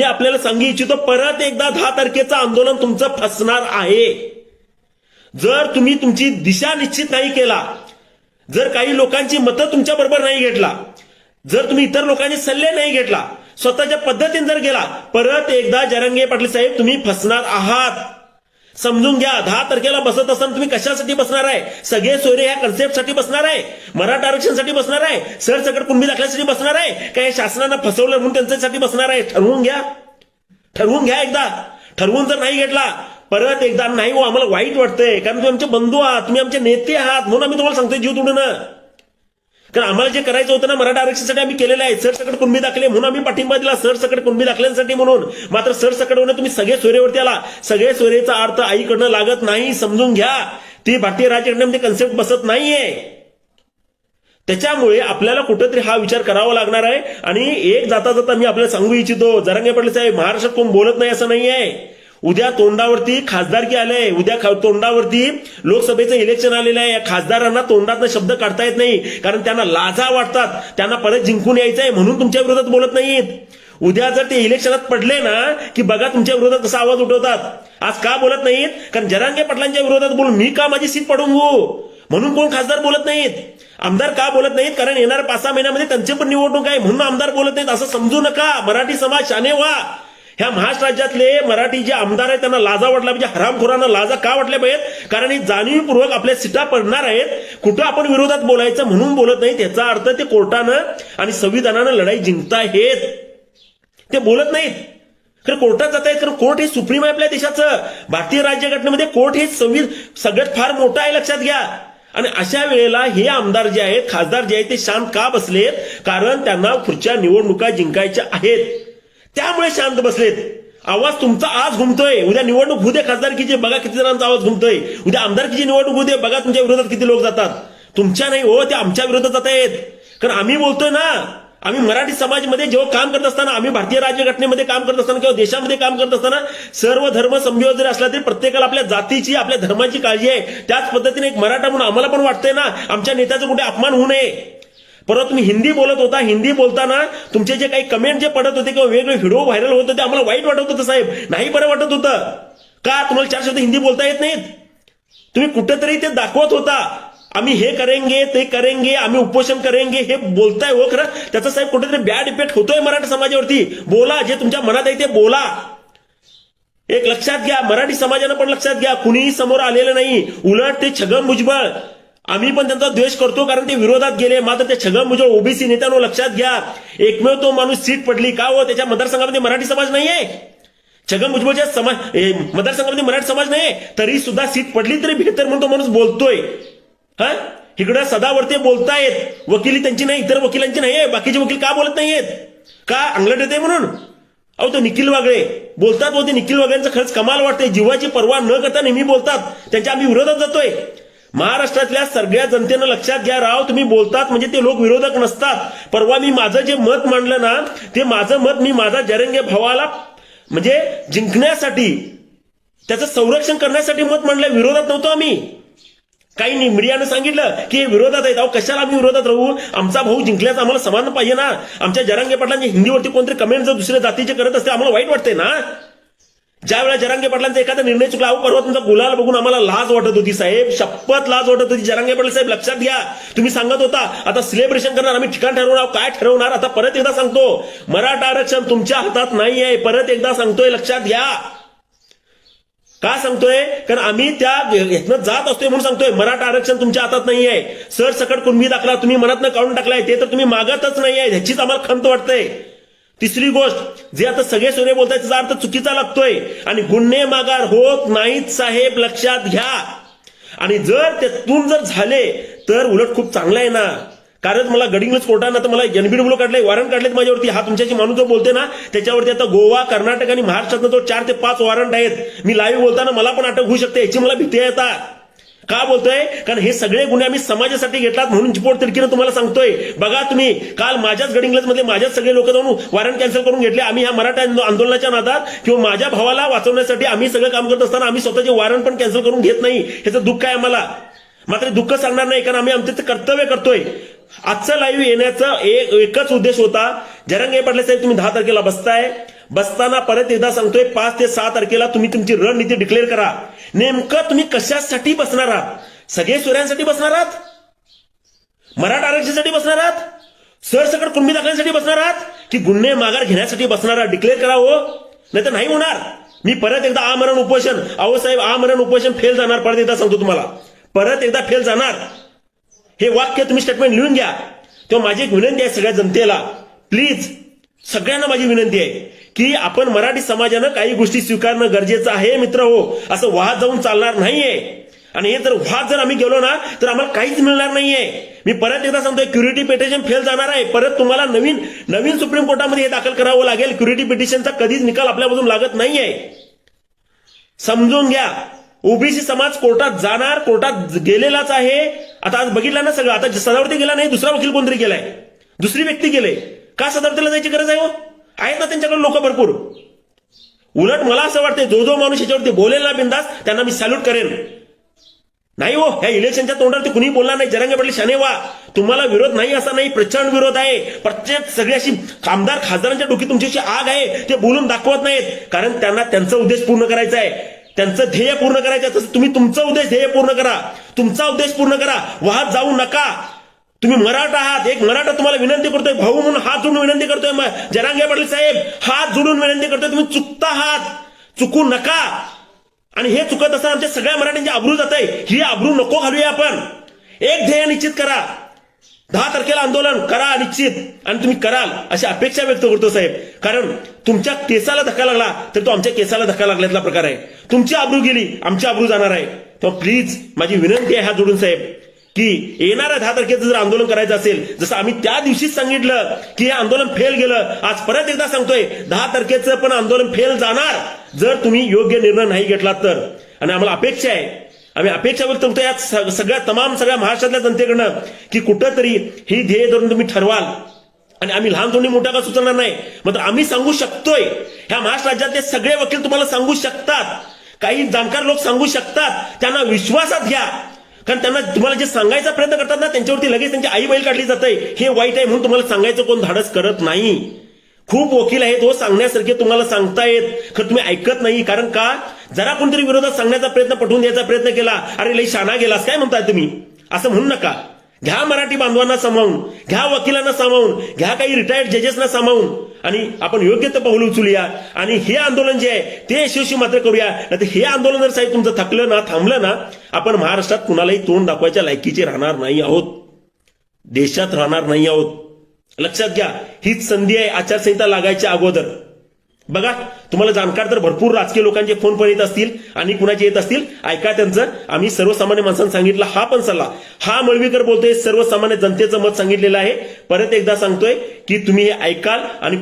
हे आपल्याला सांगू इच्छितो परत एकदा दहा तारखेचं आंदोलन तुमचं फसणार आहे. जर तुम्ही तुमची दिशा निश्चित नाही केला जर काही लोकांची मतं तुमच्या बरोबर नाही घेतला जर तुम्ही इतर लोकांचे सल्ले नाही घेतला स्वतःच्या पद्धतीने जर गेला परत एकदा जरंगे पाटील साहेब तुम्ही फसणार आहात. समजून घ्या. दहा तारखेला बसत असताना तुम्ही कशासाठी बसणार आहे? सगळे सोयरे ह्या कन्सेप्टसाठी बसणार आहे. मराठा आरक्षणसाठी बसणार आहे. सरसकट कुंभी दाखल्यासाठी बसणार आहे? काय शासनानं फसवलं म्हणून त्यांच्यासाठी बसणार आहे? ठरवून घ्या. ठरवून घ्या एकदा. ठरवून जर नाही घेतला परत एकदा नाही हो आम्हाला वाईट वाटतंय. कारण तुम्ही आमचे बंधू आहात. तुम्ही आमचे नेते आहात. म्हणून आम्ही तुम्हाला सांगतोय जीव तुडून. कारण आम्हाला जे करायचं होतं ना मराठा आरक्षणासाठी आम्ही केलेलं आहे. सरसकट कुणबी दाखले म्हणून आम्ही पाठिंबा दिला सरसकट कुणबी दाखल्यांसाठी म्हणून. मात्र सरसकट होणं तुम्ही सगळे सोयरेवरती आला. सगळे सोयरेचा अर्थ आईकडनं लागत नाही समजून घ्या. ती भारतीय राजकारणामध्ये कन्सेप्ट बसत नाहीये. त्याच्यामुळे आपल्याला कुठेतरी हा विचार करावा लागणार आहे. आणि एक जाता जाता मी आपल्याला सांगू इच्छितो. जरांगे पाटील साहेब महाराष्ट्रात कोण बोलत नाही असं नाहीये. उद्या तोंडावरती खासदारकी आलंय. उद्या तोंडावरती लोकसभेचं इलेक्शन आलेलं आहे. या खासदारांना तोंडातनं शब्द काढता येत नाही. कारण त्यांना लाजा वाटतात. त्यांना परत जिंकून यायचंय म्हणून तुमच्या विरोधात बोलत नाहीत. उद्या जर ते इलेक्शनात पडले ना की बघा तुमच्या विरोधात कसा आवाज उठवतात. आज का बोलत नाहीत? कारण जरांगे पाटलांच्या विरोधात बोलून मी का माझी सीट पडून घेऊ म्हणून कोण खासदार बोलत नाहीत? आमदार का बोलत नाहीत? कारण येणाऱ्या पाच सहा महिन्यामध्ये त्यांची पण निवडणूक आहे. म्हणून आमदार बोलत नाहीत. असं समजू नका. मराठी समाज शाने व्हा. ह्या महाराष्ट्र राज्यातले मराठी जे आमदार आहेत त्यांना लाजा वाटला म्हणजे हरामखोरांना लाजा का वाटल्या पाहिजेत? कारण हे जाणीवपूर्वक आपल्या सीटा पडणार आहेत. कुठं आपण विरोधात बोलायचं म्हणून बोलत नाहीत याचा अर्थ ते कोर्टानं आणि संविधानानं लढाई जिंकताहेत. ते बोलत नाहीत. खरं कोर्टात जात आहेत कारण कोर्ट हे सुप्रीम आहे आपल्या देशाचं. भारतीय राज्यघटनेमध्ये कोर्ट हे संविध सगळ्यात फार मोठं आहे लक्षात घ्या. आणि अशा वेळेला हे आमदार जे आहेत खासदार जे आहेत ते शांत का बसलेत? कारण त्यांना पुढच्या निवडणुका जिंकायच्या आहेत. त्यामुळे शांत बसलेत. आवाज तुमचा आज घुमतोय. उद्या निवडणूक होऊ दे खासदारकीची. बघा किती जणांचा आवाज घुमतोय. उद्या आमदारकीची निवडणूक होऊ दे. बघा तुमच्या विरोधात किती लोक जातात. तुमच्या नाही हो ते आमच्या विरोधात जात आहेत. कारण आम्ही बोलतोय ना आम्ही मराठी समाजमध्ये जेव्हा काम करत असताना आम्ही भारतीय राज्यघटनेमध्ये काम करत असताना किंवा देशामध्ये काम करत असताना सर्व धर्म समजवत जरी असला तरी प्रत्येकाला आपल्या जातीची आपल्या धर्माची काळजी आहे. त्याच पद्धतीने एक मराठा म्हणून आम्हाला पण वाटतंय ना आमच्या नेत्याचा कुठे अपमान होऊ नये. परत तुम्ही हिंदी बोलत होता हिंदी बोलताना तुमचे जे काही कमेंट जे पडत होते किंवा वेगवेगळे व्हिडिओ व्हायरल होत होते आम्हाला वाईट वाटत होतं साहेब. नाही बरं वाटत होतं. का? तुम्हाला चार शब्द हिंदी बोलता येत नाहीत? तुम्ही कुठेतरी ते दाखवत होता. आम्ही हे करेंगे ते करेंगे आम्ही उपोषण करेंगे हे बोलताय हो खरं. त्याचा साहेब कुठेतरी बॅड इफेक्ट होतोय मराठा समाजावरती. बोला जे तुमच्या मनात आहे ते बोला. एक लक्षात घ्या मराठी समाजानं पण लक्षात घ्या. कुणीही समोर आलेलं नाही. उलट ते छगन भुजबळ. आम्ही पण त्यांचा द्वेष करतो कारण ते विरोधात गेले. मात्र ते छगन भुजबळ ओबीसी नेत्यांनो लक्षात घ्या. एकमेव तो माणूस सीट पडली का हो? त्याच्या मतदारसंघामध्ये मराठी समाज नाहीये. छगन भुजबळच्या समाज मतदारसंघामध्ये मराठी समाज नाही तरी सुद्धा सीट पडली तरी बेहतर म्हणून तो माणूस बोलतोय. हा? इकडं सदावरती बोलतायत. वकिली त्यांची नाही इतर वकिलांची नाहीये. बाकीचे वकील का बोलत नाहीयेत? का अंगलट येते म्हणून? अहो तो निखिल वागळे. बोलतात होते निखिल वागळ्यांचं खरंच कमाल वाटते जीवाची पर्वा न करता नेहमी बोलतात. त्यांच्या आम्ही विरोधात जातोय. महाराष्ट्रातल्या सगळ्या जनतेनं लक्षात घ्या राव तुम्ही बोलतात म्हणजे ते लोक विरोधक नसतात. परवा मी माझं जे मत मांडलं ना ते माझं मत मी माझा जरंगे भावाला म्हणजे जिंकण्यासाठी त्याचं संरक्षण करण्यासाठी मत मांडलं विरोधात नव्हतो आम्ही. काही मीडियानं सांगितलं की हे विरोधात आहेत. अहो कशाला आम्ही विरोधात राहू? आमचा भाऊ जिंकल्याचं आम्हाला समाधान पाहिजे ना. आमच्या जरांगे पाटलांच्या हिंदीवरती कोणतरी कमेंट जर दुसऱ्या जातीचे करत असते आम्हाला वाईट वाटते ना. ज्या वेळेला जरांगे पाटलांचा एखादा निर्णय चुकला अहो परवा तुमचा गुलाल बघून आम्हाला लाज वाटत होती साहेब. शपथ लाज वाटत होती. जरांगे पाटील साहेब लक्षात घ्या. तुम्ही सांगत होता आता सिलेब्रेशन करणार आम्ही ठिकाण ठरवणार काय ठरवणार? आता परत एकदा सांगतो. मराठा आरक्षण तुमच्या हातात नाही आहे परत एकदा सांगतोय लक्षात घ्या. का सांगतोय? कारण आम्ही त्या ह्यातनं जात असतोय म्हणून सांगतोय मराठा आरक्षण तुमच्या हातात नाही सर सकट कुणबी दाखला तुम्ही मनातनं काढून टाकलाय ते तर तुम्ही मागतच नाहीये. ह्याचीच आम्हाला खंत वाटतंय तिसरी गोष्ट जे आता सगळे सोरे बोलताय त्याचा अर्थ चुकीचा लागतोय. आणि गुन्हे मागार होत नाहीत साहेब लक्षात घ्या. आणि जर त्यातून जर झाले तर उलट खूप चांगलं आहे ना. कारण मला गडिंग्लज कोर्टानं तर मला एनबीडब्ल्यू काढले वॉरंट काढलेत माझ्यावरती. हा तुमच्याशी माणूस जो बोलते ना त्याच्यावरती आता गोवा कर्नाटक आणि महाराष्ट्रातनं तो चार ते पाच वॉरंट आहेत. मी लाईव्ह बोलताना मला पण अटक होऊ शकते याची मला भीती आहे आता. का बोलतोय? कारण हे सगळे गुन्हे आम्ही समाजासाठी घेतलात म्हणून चिपोट तिरकीनं तुम्हाला सांगतोय. बघा तुम्ही काल माझ्याच गडिंग्लजमध्ये माझ्याच सगळे लोक जाऊन वॉरंट कॅन्सल करून घेतले. आम्ही ह्या मराठा आंदोलनाच्या नादात किंवा माझ्या भावाला वाचवण्यासाठी आम्ही सगळं काम करत असताना आम्ही स्वतःचे वॉरंट पण कॅन्सल करून घेत नाही. ह्याचं दुःख आहे आम्हाला. मात्र दुःख सांगणार नाही कारण आम्ही आमचं कर्तव्य करतोय. आजचं लाईव्ह येण्याचा एक एकच उद्देश होता. जरंगे पाटले साहेब तुम्ही दहा तारखेला बसताय. बसताना परत एकदा सांगतोय पाच ते सहा तारखेला तुम्ही तुमची रणनीती डिक्लेअर करा. नेमकं तुम्ही कशासाठी बसणार आहात? सगळे सूर्यांसाठी बसणार आहात? मराठा आरक्षणासाठी बसणार आहात? सरसकट कुणबी दाखल्यासाठी बसणार आहात? की गुन्हे माघार घेण्यासाठी बसणार आहात? डिक्लेअर करा हो. नाही तर नाही होणार. मी परत एकदा आमरण उपोषण अहो साहेब आमरण उपोषण फेल जाणार. परत एकदा सांगतो तुम्हाला. परत एकदा फेल जाणार. हे वाक्य तुम्ही स्टेटमेंट लिहून घ्या. तेव्हा माझी एक विनंती आहे सगळ्या जनतेला. प्लीज सगळ्यांना माझी विनंती आहे. की आपण मराठी समाजानं काही गोष्टी स्वीकारणं गरजेचं आहे मित्र हो. असं वाहत जाऊन चालणार नाहीये. आणि हे जर वाद जर आम्ही गेलो ना तर आम्हाला काहीच मिळणार नाहीये. मी परत एकदा सांगतोय क्युरिटी पिटिशन फेल जाणार आहे. परत तुम्हाला नवीन नवीन सुप्रीम कोर्टामध्ये हे दाखल करावं लागेल. क्युरिटी पिटिशनचा कधीच निकाल आपल्यापासून लागत नाहीये. समजून घ्या. ओबीसी समाज कोर्टात जाणार कोर्टात गेलेलाच आहे. आता आज बघितलं ना सगळं. आता सदावरती गेला नाही दुसरा वकील कोणतरी गेलाय. दुसरी व्यक्ती गेले. का सदावरतीला जायची गरज आहे हो? आहेत ना त्यांच्याकडे लोक भरपूर. उलट मला असं वाटतंय जो जो माणूस याच्यावरती बोलेल ना बिंदास त्यांना मी सॅल्यूट करेन. नाही हो ह्या इलेक्शनच्या तोंडावरती कुणी बोलणार नाही. जरंगे पाटील शाने वा. तुम्हाला विरोध नाही असा नाही प्रचंड विरोध आहे. प्रत्येक सगळ्याशी कामदार आमदार खासदारांच्या डोकी तुमची आग आहे ते बोलून दाखवत नाहीत. कारण त्यांना त्यांचा उद्देश पूर्ण करायचा आहे. त्यांचं ध्येय पूर्ण करायचं आहे. तसं तुम्ही तुमचा उद्देश ध्येय पूर्ण करा. तुमचा उद्देश पूर्ण करा. वाहत जाऊ नका. तुम्ही मराठा आहात. एक मराठा तुम्हाला विनंती करतोय भाऊ म्हणून हात जोडून विनंती करतोय. जरांगे पाटील साहेब हात जोडून विनंती करतोय. तुम्ही चुकता आहात. चुकू नका. आणि हे चुकत असताना आमच्या सगळ्या मराठ्यांची आबरू जात आहे. ही आबरू नको घालूया आपण. एक ध्येय निश्चित करा. दहा तारखेला आंदोलन करा निश्चित. आणि तुम्ही कराल अशी अपेक्षा व्यक्त करतो साहेब. कारण तुमच्या केसाला धक्का लागला तर तो आमच्या केसाला धक्का लागल्यातला प्रकार आहे. तुमची आबरू गेली आमची आबरू जाणार आहे. तेव्हा प्लीज माझी विनंती आहे हात जोडून साहेब. की येणाऱ्या दहा तारखेचं जर आंदोलन करायचं असेल जसं आम्ही त्या दिवशीच सांगितलं की हे आंदोलन फेल गेलं आज परत एकदा सांगतोय दहा तारखेचं पण आंदोलन फेल जाणार जर तुम्ही योग्य निर्णय नाही घेतला तर. आणि आम्हाला अपेक्षा आहे. आम्ही अपेक्षा व्यक्त करतो या सगळ्या तमाम सगळ्या महाराष्ट्रातल्या जनतेकडनं की कुठंतरी ही ध्येय धरून तुम्ही ठरवाल. आणि आम्ही लहान तोंडी मोठा का सुचवणार नाही मात्र आम्ही सांगू शकतोय. ह्या महाराष्ट्र राज्यातले सगळे वकील तुम्हाला सांगू शकतात. काही जाणकार लोक सांगू शकतात. त्यांना विश्वासात घ्या. कारण त्यांना तुम्हाला जे सांगायचा प्रयत्न करतात ना त्यांच्यावरती लगेच त्यांची आई बैल काढली जाते हे वाईट आहे म्हणून तुम्हाला सांगायचं कोण धाडस करत नाही. खूप वकील आहेत हो सांगण्यासारखे तुम्हाला सांगतायत. खरं तुम्ही ऐकत नाही. कारण का? जरा कोणतरी विरोधात सांगण्याचा प्रयत्न पटवून द्यायचा प्रयत्न केला. अरे लई शाना गेलास काय म्हणताय तुम्ही? असं म्हणू नका. घ्या मराठी बांधवांना सामावून. घ्या वकिलांना सामावून. घ्या काही रिटायर्ड जजेसना सामावून. आणि आपण योग्य ते पाऊल उचलूया. आणि हे आंदोलन जे आहे ते यशस्वी मात्र करूया. नाही हे आंदोलन जर साहेब तुमचं थकलं ना थांबलं ना आपण महाराष्ट्रात कुणालाही तोंड दाखवायच्या लायकीचे राहणार नाही आहोत. देशात राहणार नाही आहोत. लक्षात घ्या हीच संधी आहे आचारसंहिता लागायच्या अगोदर. बघा तुम्हाला जाणकार तर भरपूर राजकीय लोकांचे फोन पण येत असतील आणि कुणाचे येत असतील ऐका त्यांचं. आम्ही सर्वसामान्य माणसांना सांगितलं हा पण सल्ला. हा मळवीकर बोलतोय सर्वसामान्य जनतेचं मत सांगितलेलं आहे. परत एकदा सांगतोय की तुम्ही हे ऐकाल आणि